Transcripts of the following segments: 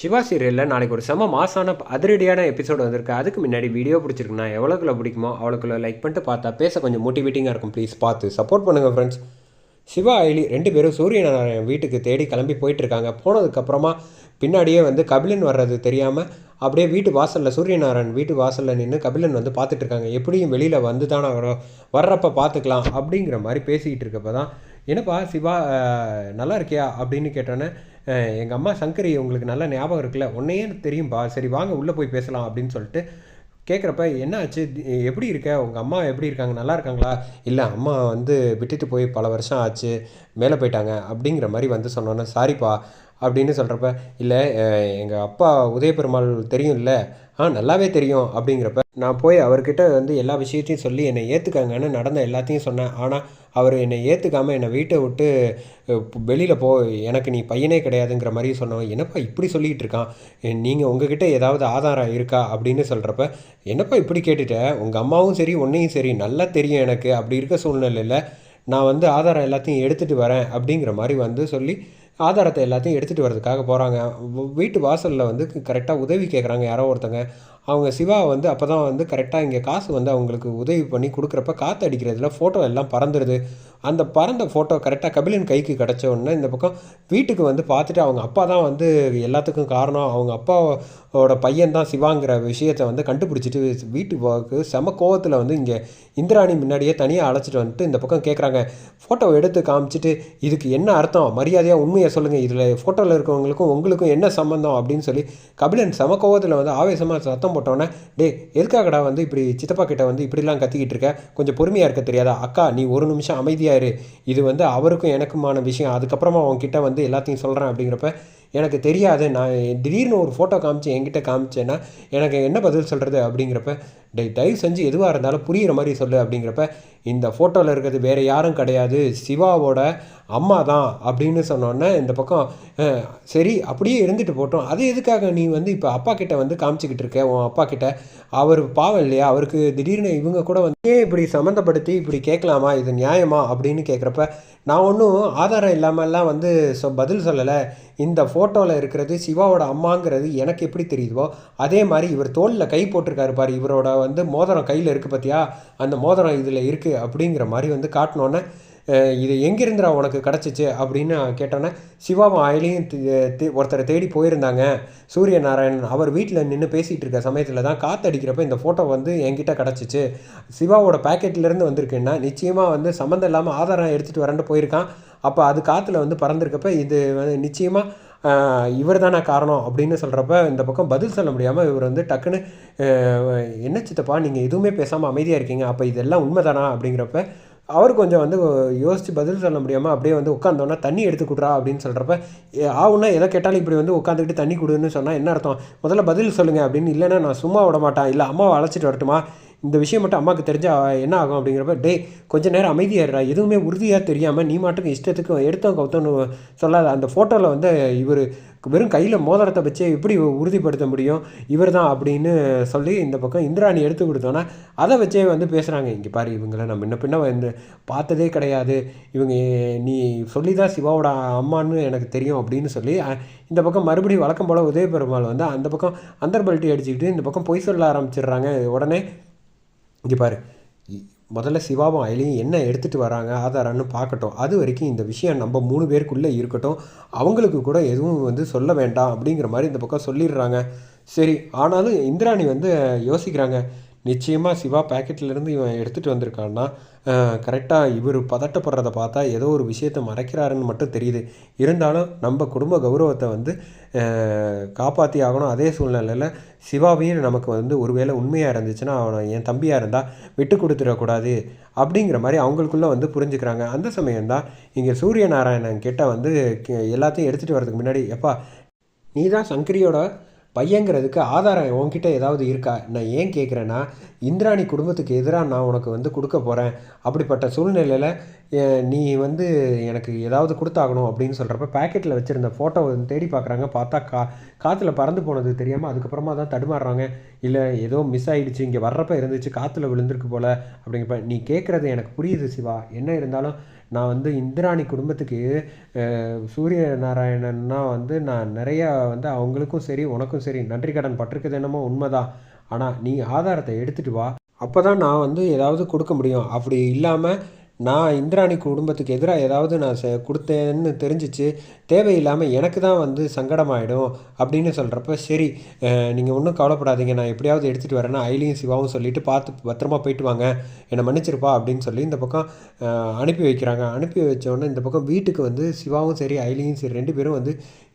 சிவா சீரியலில் நாளைக்கு ஒரு செம மாசான அதிரடியான எபிசோடு வந்திருக்கு. அதுக்கு முன்னாடி வீடியோ பிடிச்சிருக்குன்னா எவ்வளோக்குள்ள பிடிக்குமோ அவ்வளோக்குள்ள லைக் பண்ணிட்டு பார்த்தா பேச கொஞ்சம் மோட்டிவேட்டிங்காக இருக்கும். ப்ளீஸ் பார்த்து சப்போர்ட் பண்ணுங்கள் ஃப்ரெண்ட்ஸ் சிவா ஐலி ரெண்டு பேரும் சூரியநாராயணன் வீட்டுக்கு தேடி கிளம்பி போயிட்டுருக்காங்க போனதுக்கப்புறமா பின்னாடியே வந்து கபிலன் வர்றது தெரியாமல் அப்படியே வீட்டு வாசலில் சூரியநாராயணன் வீட்டு வாசலில் நின்று கபிலன் வந்து பார்த்துட்ருக்காங்க எப்படியும் வெளியில் வந்து தானே வரும் வர்றப்ப பார்த்துக்கலாம் அப்படிங்கிற மாதிரி பேசிக்கிட்டு இருக்கப்போ தான் என்னப்பா சிவா நல்லா இருக்கியா? அப்படின்னு கேட்டோன்னே எங்கள் அம்மா சங்கரி உங்களுக்கு நல்ல ஞாபகம் இருக்குல்ல? உன்னையே தெரியும்பா. சரி வாங்க உள்ளே போய் பேசலாம் அப்படின்னு சொல்லிட்டு கேட்குறப்ப என்ன ஆச்சு எப்படி இருக்க? உங்கள் அம்மா எப்படி இருக்காங்க? நல்லா இருக்காங்களா? இல்லை அம்மா வந்து விட்டுட்டு போய் பல வருஷம் ஆச்சு. மேலே போயிட்டாங்க. அப்படிங்கிற மாதிரி வந்து சொன்னோன்னே சாரிப்பா. அப்படின்னு சொல்கிறப்ப இல்லை எங்கள் அப்பா உதயபெருமாள் தெரியும்ல? ஆ நல்லாவே தெரியும். அப்படிங்கிறப்ப நான் போய் அவர்கிட்ட வந்து எல்லா விஷயத்தையும் சொல்லி என்னை ஏற்றுக்காங்கன்னு நடந்த எல்லாத்தையும் சொன்னேன். ஆனால் அவர் என்னை ஏற்றுக்காமல் என்னை வீட்டை விட்டு வெளியில் போ எனக்கு நீ பையனே கிடையாதுங்கிற மாதிரி சொன்னோம் என்னப்பா இப்படி சொல்லிகிட்டு இருக்கான்? நீங்கள் உங்ககிட்ட ஏதாவது ஆதாரம் இருக்கா? அப்படின்னு சொல்கிறப்ப என்னப்பா இப்படி கேட்டுட்டேன் உங்கள் அம்மாவும் சரி உன்னையும் சரி நல்லா தெரியும் எனக்கு. அப்படி இருக்க சூழ்நிலையில் நான் வந்து ஆதாரம் எல்லாத்தையும் எடுத்துகிட்டு வரேன் அப்படிங்கிற மாதிரி வந்து சொல்லி ஆதாரத்தை எல்லாத்தையும் எடுத்துகிட்டு வர்றதுக்காக போகிறாங்க வீட்டு வாசலில் வந்து கரெக்டாக உதவி கேட்குறாங்க யாரோ ஒருத்தங்க. அவங்க சிவா வந்து அப்போ தான் வந்து கரெக்டாக இங்கே காசு வந்து அவங்களுக்கு உதவி பண்ணி கொடுக்குறப்ப காற்று அடிக்கிறதுல ஃபோட்டோ எல்லாம் பறந்துடுது அந்த பறந்த ஃபோட்டோ கரெக்டாக கபிலன் கைக்கு கிடச்ச உடனே இந்த பக்கம் வீட்டுக்கு வந்து பார்த்துட்டு அவங்க அப்பா தான் வந்து எல்லாத்துக்கும் காரணம். அவங்க அப்பாவோட பையன் தான் சிவாங்கிற விஷயத்தை வந்து கண்டுபிடிச்சிட்டு வீட்டுக்கு செம கோவத்தில் வந்து இங்கே இந்திராணி முன்னாடியே தனியாக அழைச்சிட்டு வந்துட்டு இந்த பக்கம் கேட்குறாங்க ஃபோட்டோவை எடுத்து காமிச்சிட்டு இதுக்கு என்ன அர்த்தம்? மரியாதையாக உண்மையை சொல்லுங்கள் இதில் ஃபோட்டோவில் இருக்கவங்களுக்கும் உங்களுக்கும் என்ன சம்மந்தம் அப்படின்னு சொல்லி கபிலன் சம கோவத்தில் வந்து ஆவேசமாக சத்தம் போட்டோன்னே டேய் எதுக்காகடா வந்து இப்படி சித்தப்பா கிட்ட வந்து இப்படிலாம் கத்திக்கிட்டு இருக்க? கொஞ்சம் பொறுமையாக இருக்க தெரியாதா? அக்கா நீ ஒரு நிமிஷம் அமைதியாக இரு. இது வந்து அவருக்கும் எனக்குமான விஷயம். அதுக்கப்புறமா அவங்ககிட்ட வந்து எல்லாத்தையும் சொல்கிறேன் அப்படிங்கிறப்ப எனக்கு தெரியாது. நான் திடீர்னு ஒரு ஃபோட்டோ காமிச்சு என்கிட்ட காமிச்சேன்னா எனக்கு என்ன பதில் சொல்கிறது அப்படிங்கிறப்ப டே தயவு செஞ்சு எதுவாக இருந்தாலும் புரிகிற மாதிரி சொல்லு அப்படிங்கிறப்ப இந்த ஃபோட்டோவில் இருக்கிறது வேறு யாரும் கிடையாது. சிவாவோட அம்மா தான் அப்படின்னு சொன்னோன்னே இந்த பக்கம் சரி அப்படியே இருந்துட்டு போட்டோம். அது எதுக்காக நீ வந்து இப்போ அப்பா கிட்ட வந்து காமிச்சிக்கிட்டு இருக்க? உன் அப்பா கிட்ட. அவர் பாவம் இல்லையா? அவருக்கு திடீர்னு இவங்க கூட வந்து ஏன் இப்படி சம்மந்தப்படுத்தி இப்படி கேட்கலாமா? இது நியாயமா? அப்படின்னு கேட்குறப்ப நான் ஒன்றும் ஆதாரம் இல்லாமல்லாம் வந்து சொ பதில் சொல்லலை. இந்த ஃபோட்டோவில் இருக்கிறது சிவாவோட அம்மாங்கிறது எனக்கு எப்படி தெரியுதோ அதே மாதிரி இவர் தோளில் கை போட்டிருக்காரு பாரு இவரோட வந்து மோதிரம் கையில் இருக்குது பார்த்தியா அந்த மோதிரம் இதில் இருக்குது அப்படிங்கிற மாதிரி வந்து காட்டினோன்னே இது எங்கேருந்துடா உனக்கு கிடச்சிச்சு? அப்படின்னு கேட்டோன்னே சிவாவும் ஆயிலையும் ஒருத்தரை தேடி போயிருந்தாங்க. சூரிய நாராயணன் அவர் வீட்டில் நின்று பேசிகிட்டு இருக்க சமயத்தில் தான் காற்றடிக்கிறப்ப இந்த ஃபோட்டோ வந்து என்கிட்ட கிடச்சிச்சு. சிவாவோட பேக்கெட்லேருந்து வந்திருக்குன்னா நிச்சயமாக வந்து சம்மந்தம் இல்லாமல் ஆதாரம் எடுத்துகிட்டு வரேன்ட்டு போயிருக்கான். அப்போ அது காற்றுல வந்து பறந்துருக்கப்ப இது வந்து நிச்சயமாக இவர் தானே காரணம் அப்படின்னு சொல்கிறப்ப இந்த பக்கம் பதில் சொல்ல முடியாமல் இவர் வந்து டக்குன்னு என்ன சித்தப்பா நீங்கள் எதுவுமே பேசாமல் அமைதியாக இருக்கீங்க அப்போ இதெல்லாம் உண்மைதானா அப்படிங்கிறப்ப அவர் கொஞ்சம் வந்து யோசித்து பதில் சொல்ல முடியாமல் அப்படியே வந்து உட்காந்தோன்னா தண்ணி எடுத்து கொடுறா அப்படின்னு சொல்கிறப்ப ஆகுன்னா எதை கேட்டாலும் இப்படி வந்து உட்காந்துக்கிட்டு தண்ணி கொடுன்னு சொன்னால் என்ன அர்த்தம்? முதல்ல பதில் சொல்லுங்கள் அப்படின்னு இல்லைன்னா நான் சும்மா விட மாட்டேன் இல்லை அம்மாவை அழைச்சிட்டு வரட்டுமா? இந்த விஷயம் மட்டும் அம்மாவுக்கு தெரிஞ்சால் என்ன ஆகும் அப்படிங்கிறப்ப டேய் கொஞ்சம் நேரம் அமைதியாடுறா எதுவுமே உறுதியாக தெரியாமல் நீ மாட்டுக்கு இஷ்டத்துக்கு எடுத்தோம் கவுத்தோன்னு சொல்லாத. அந்த ஃபோட்டோவில் வந்து இவர் வெறும் கையில் மோதிரத்தை வச்சு எப்படி உறுதிப்படுத்த முடியும்? இவர் தான் அப்படின்னு சொல்லி இந்த பக்கம் இந்திராணி எடுத்து கொடுத்தோன்னா அதை வச்சே வந்து பேசுகிறாங்க இங்கே பாரு இவங்கள நம்ம முன்ன பின்ன வந்து பார்த்ததே கிடையாது. இவங்க நீ சொல்லி தான் சிவாவோட அம்மான்னு எனக்கு தெரியும் அப்படின்னு சொல்லி இந்த பக்கம் மறுபடியும் வழக்கம் போல் உதயபெருமாள் வந்து அந்த பக்கம் அந்தர்பல்ட்டி அடிச்சுக்கிட்டு இந்த பக்கம் பொய் சொல்ல ஆரம்பிச்சிடுறாங்க. உடனே இங்கே பாரு. முதல்ல சிவாவும் அயலியும் என்ன எடுத்துகிட்டு வராங்க ஆதாரம்னு பார்க்கட்டும். அது வரைக்கும் இந்த விஷயம் நம்ம மூணு பேருக்குள்ளே இருக்கட்டும். அவங்களுக்கு கூட எதுவும் வந்து சொல்ல வேண்டாம் அப்படிங்கிற மாதிரி இந்த பக்கம் சொல்லிடுறாங்க. சரி ஆனாலும் இந்திராணி வந்து யோசிக்கிறாங்க. நிச்சயமாக சிவா பேக்கெட்லேருந்து இவன் எடுத்துகிட்டு வந்திருக்கான்னா கரெக்டாக இவர் பதட்டப்படுறத பார்த்தா ஏதோ ஒரு விஷயத்தை மறைக்கிறாருன்னு மட்டும் தெரியுது. இருந்தாலும் நம்ம குடும்ப கௌரவத்தை வந்து காப்பாற்றி ஆகணும் அதே சூழ்நிலையில் சிவாவையும் நமக்கு வந்து ஒருவேளை உண்மையாக இருந்துச்சுன்னா அவனை என் தம்பியாக இருந்தால் விட்டு கொடுத்துடக்கூடாது அப்படிங்கிற மாதிரி அவங்களுக்குள்ளே வந்து புரிஞ்சுக்கிறாங்க. அந்த சமயம்தான் இங்கே சூரிய நாராயணன் கிட்ட வந்து எல்லாத்தையும் எடுத்துகிட்டு வரதுக்கு முன்னாடி எப்பா நீ தான் சங்கரியோட பையங்கிறதுக்கு ஆதாரம் உன்கிட்ட ஏதாவது இருக்கா? நான் ஏன் கேட்குறேன்னா இந்திராணி குடும்பத்துக்கு எதிராக நான் உனக்கு வந்து கொடுக்க போகிறேன் அப்படிப்பட்ட சூழ்நிலையில் நீ வந்து எனக்கு ஏதாவது கொடுத்தாகணும் அப்படின்னு சொல்கிறப்ப பேக்கெட்டில் வச்சுருந்த ஃபோட்டோ வந்து தேடி பார்க்குறாங்க பார்த்தா கா காற்றுல பறந்து போனது தெரியாமல் அதுக்கப்புறமா தான் தடுமாறுறாங்க. இல்லை ஏதோ மிஸ் ஆகிடுச்சு இங்கே வர்றப்ப இருந்துச்சு காற்றுல விழுந்திருக்கு போல் அப்படிங்கிறப்ப நீ கேட்குறது எனக்கு புரியுது சிவா. என்ன இருந்தாலும் நான் வந்து இந்திராணி குடும்பத்துக்கு சூரிய நாராயணன்னா வந்து நான் நிறையா வந்து அவங்களுக்கும் சரி உனக்கும் சரி நன்றி கடன் பட்டிருக்குது என்னமோ உண்மைதான். ஆனால் நீ ஆதாரத்தை எடுத்துகிட்டு வா. அப்போ தான் நான் வந்து ஏதாவது கொடுக்க முடியும். அப்படி இல்லாமல் நான் இந்திராணி குடும்பத்துக்கு எதிராக ஏதாவது நான் செ கொடுத்தேன்னு தெரிஞ்சிச்சு தேவையில்லாமல் எனக்கு தான் வந்து சங்கடமாயிடும் அப்படின்னு சொல்கிறப்ப சரி நீங்கள் ஒன்றும் கவலைப்படாதீங்க நான் எப்படியாவது எடுத்துகிட்டு வரேன்னு ஐலியும் சிவாவும் சொல்லிவிட்டு பார்த்து பத்திரமா போயிட்டு வாங்க. என்னை மன்னிச்சிருப்பா அப்படின்னு சொல்லி இந்த பக்கம் அனுப்பி வைக்கிறாங்க. அனுப்பி வச்சோடனே இந்த பக்கம் வீட்டுக்கு வந்து சிவாவும் சரி ஐலியும் சரி ரெண்டு பேரும் வந்து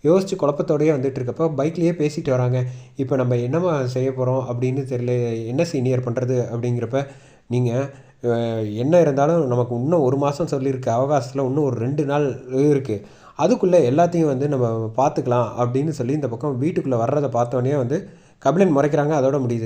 யோசித்து குழப்பத்தோடையே வந்துட்டு இருக்கப்போ பைக்லேயே பேசிட்டு வராங்க. இப்போ நம்ம என்னம்மா செய்ய போகிறோம் அப்படின்னு தெரியல என்ன சீனியர் பண்ணுறது அப்படிங்கிறப்ப நீங்கள் என்ன இருந்தாலும் நமக்கு இன்னும் ஒரு மாதம் சொல்லியிருக்க அவகாசத்தில் இன்னும் ஒரு ரெண்டு நாள் இருக்குது அதுக்குள்ளே எல்லாத்தையும் வந்து நம்ம பார்த்துக்கலாம் அப்படின்னு சொல்லி இந்த பக்கம் வீட்டுக்குள்ளே வர்றதை பார்த்தோன்னே வந்து கபிலன் முறைக்கிறாங்க அதோட முடியுது.